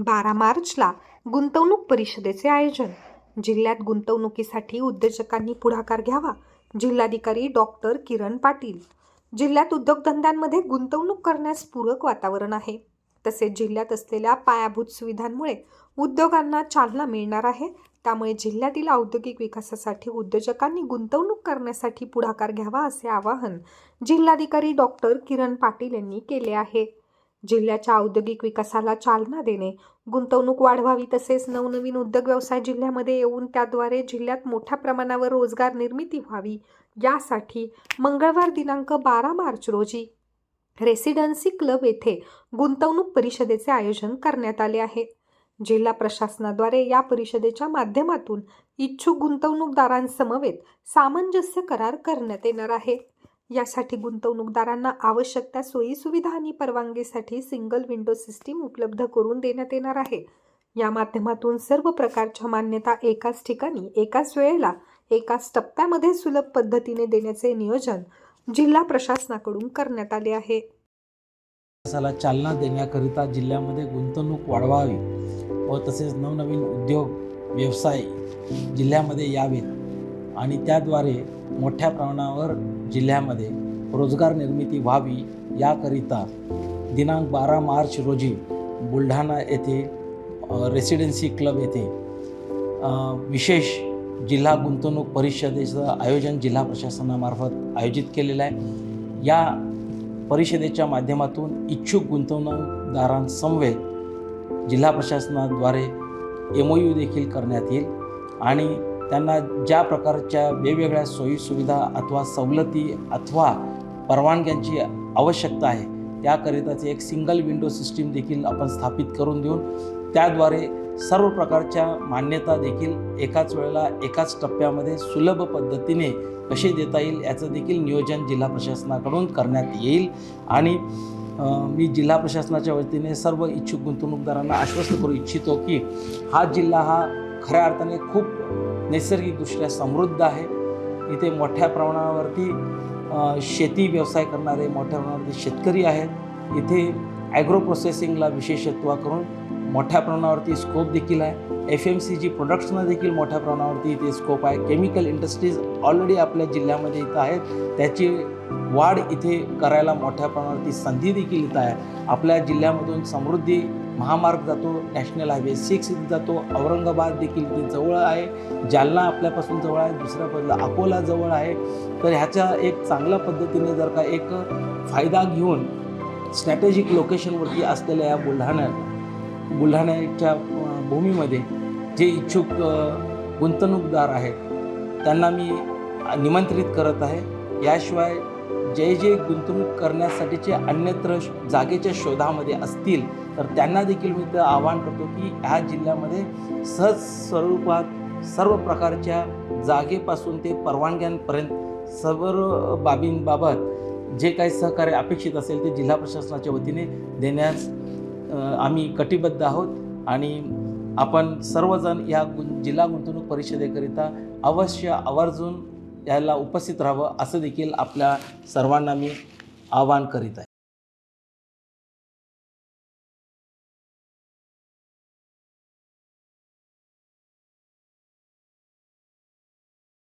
बारा मार्चला गुंतवणूक परिषदेचे आयोजन. जिल्ह्यात गुंतवणुकीसाठी उद्योजकांनी पुढाकार घ्यावा जिल्हाधिकारी डॉक्टर किरण पाटील. जिल्ह्यात उद्योगधंद्यांमध्ये गुंतवणूक करण्यास पूरक वातावरण आहे. तसेच जिल्ह्यात असलेल्या पायाभूत सुविधांमुळे उद्योगांना चालना मिळणार आहे. त्यामुळे जिल्ह्यातील औद्योगिक विकासासाठी उद्योजकांनी गुंतवणूक करण्यासाठी पुढाकार घ्यावा असे आवाहन जिल्हाधिकारी डॉक्टर किरण पाटील यांनी केले आहे. जिल्ह्याच्या औद्योगिक विकासाला चालना देणे. गुंतवणूक वाढवावी तसेच नवनवीन उद्योग व्यवसाय जिल्ह्यामध्ये येऊन त्याद्वारे जिल्ह्यात मोठ्या प्रमाणावर रोजगार निर्मिती व्हावी. यासाठी मंगळवार दिनांक बारा मार्च रोजी रेसिडेन्सी क्लब येथे गुंतवणूक परिषदेचे आयोजन करण्यात आले आहे. जिल्हा प्रशासनाद्वारे या परिषदेच्या माध्यमातून इच्छुक गुंतवणूकदारांसमवेत सामंजस्य करार करण्यात येणार आहे. यासाठी गुंतवणूकदारांना आवश्यक त्या सोयीसुविधा आणि परवानगीसाठी सिंगल विंडो सिस्टीम उपलब्ध करून देण्यात येणार आहे. या माध्यमातून सर्व प्रकारच्या मान्यता एकाच ठिकाणी एकाच वेळेला एकाच टप्प्यामध्ये सुलभ पद्धतीने देण्याचे नियोजन जिल्हा प्रशासनाकडून करण्यात आले आहे. विकासाला चालना देण्याकरिता जिल्ह्यामध्ये गुंतवणूक वाढवावी व तसेच नवनवीन उद्योग व्यवसाय जिल्ह्यामध्ये यावेत. आणि त्याद्वारे मोठ्या प्रमाणावर जिल्ह्यामध्ये रोजगार निर्मिती व्हावी याकरिता दिनांक बारा मार्च रोजी बुलढाणा येथे रेसिडेन्सी क्लब येथे विशेष जिल्हा गुंतवणूक परिषदेचं आयोजन जिल्हा प्रशासनामार्फत आयोजित केलेलं आहे. या परिषदेच्या माध्यमातून इच्छुक गुंतवणूकदारांसमवेत जिल्हा प्रशासनाद्वारे एम ओ यू देखील करण्यात येईल आणि त्यांना ज्या प्रकारच्या वेगवेगळ्या सोयीसुविधा अथवा सवलती अथवा परवानग्यांची आवश्यकता आहे त्याकरिताचे एक सिंगल विंडो सिस्टीम देखील आपण स्थापित करून देऊन त्याद्वारे सर्व प्रकारच्या मान्यता देखील एकाच वेळेला एकाच टप्प्यामध्ये सुलभ पद्धतीने कसे देता येईल याचं देखील नियोजन जिल्हा प्रशासनाकडून करण्यात येईल. आणि मी जिल्हा प्रशासनाच्या वतीने सर्व इच्छुक गुंतवणूकदारांना आश्वस्त करू इच्छितो की हा जिल्हा हा खऱ्या अर्थाने खूप नैसर्गिकदृष्ट्या समृद्ध आहे. इथे मोठ्या प्रमाणावरती शेती व्यवसाय करणारे मोठ्या प्रमाणावरती शेतकरी आहेत. इथे ॲग्रो प्रोसेसिंगला विशेषत्व करून मोठ्या प्रमाणावरती स्कोप देखील आहे. एफ एम सी जी प्रोडक्ट्सना देखील मोठ्या प्रमाणावरती इथे स्कोप आहे. केमिकल इंडस्ट्रीज ऑलरेडी आपल्या जिल्ह्यामध्ये इथं आहेत. त्याची वाढ इथे करायला मोठ्या प्रमाणावरती संधी देखील इथं आहे. आपल्या जिल्ह्यामधून समृद्धी महामार्ग जातो नॅशनल हायवे सिक्स इथे जातो औरंगाबाद देखील इथे जवळ आहे. जालना आपल्यापासून जवळ आहे दुसऱ्या बाजूला अकोला जवळ आहे. तर ह्याच्या एक चांगल्या पद्धतीने जर का एक फायदा घेऊन स्ट्रॅटेजिक लोकेशनवरती असलेल्या या बुलढाण्यात बुलढाण्याच्या भूमीमध्ये जे इच्छुक गुंतवणूकदार आहेत त्यांना मी निमंत्रित करत आहे. याशिवाय जे जे गुंतवणूक करण्यासाठीचे अन्यत्र श- जागेच्या शोधामध्ये असतील तर त्यांना देखील मी तर आवाहन करतो की ह्या जिल्ह्यामध्ये सहज स्वरूपात सर्व प्रकारच्या जागेपासून ते परवानग्यांपर्यंत सर्व बाबींबाबत जे काही सहकार्य अपेक्षित असेल ते जिल्हा प्रशासनाच्या वतीने देण्यास आम्ही कटिबद्ध आहोत. आणि आपण सर्वजण या गुं जिल्हा गुंतवणूक परिषदेकरिता अवश्य आवर्जून त्याला उपस्थित राहावं असं देखील आपल्या सर्वांना मी आवाहन करीत आहे.